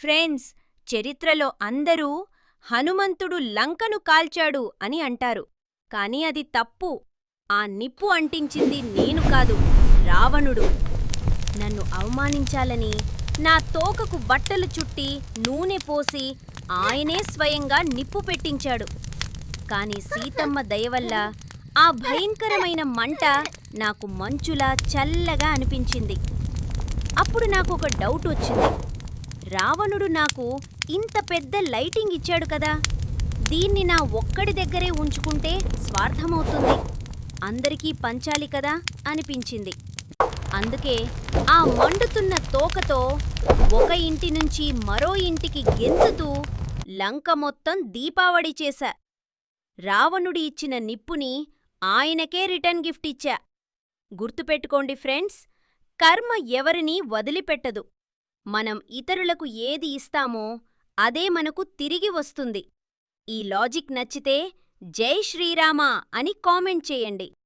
Friends చరిత్రలో అందరూ హనుమంతుడు లంకను కాల్చాడు అని అంటారు. కాని అది తప్పు. ఆ నిప్పు అంటించింది నేను కాదు రావణుడు. నన్ను అవమానించాలని నా తోకకు బట్టలు చుట్టి నూనె పోసి ఆయనే స్వయంగా నిప్పు పెట్టించాడు. కాని సీతమ్మ దయవల్ల ఆ భయంకరమైన మంట నాకు మంచులా చల్లగా అనిపించింది. అప్పుడు నాకు ఒక డౌట్ వచ్చింది. రావణుడు నాకు ఇంత పెద్ద లైటింగ్ ఇచ్చాడు కదా. దీన్ని నా ఒక్కడి దగ్గరే ఉంచుకుంటే స్వార్థమవుతుంది. అందరికీ పంచాలి కదా అనిపించింది. అందుకే ఆ మండుతున్న తోకతో ఒక ఇంటి నుంచి మరో ఇంటికి గెంతుతూ లంక మొత్తం దీపావళి చేశా. రావణుడి ఇచ్చిన నిప్పుని ఆయనకే రిటర్న్ గిఫ్ట్ ఇచ్చా. గుర్తుపెట్టుకోండి ఫ్రెండ్స్ కర్మ ఎవరినీ వదిలిపెట్టదు. మనం ఇతరులకు ఏది ఇస్తామో అదే మనకు తిరిగి వస్తుంది. ఈ లాజిక్ నచ్చితే జై శ్రీరామ అని కామెంట్ చేయండి.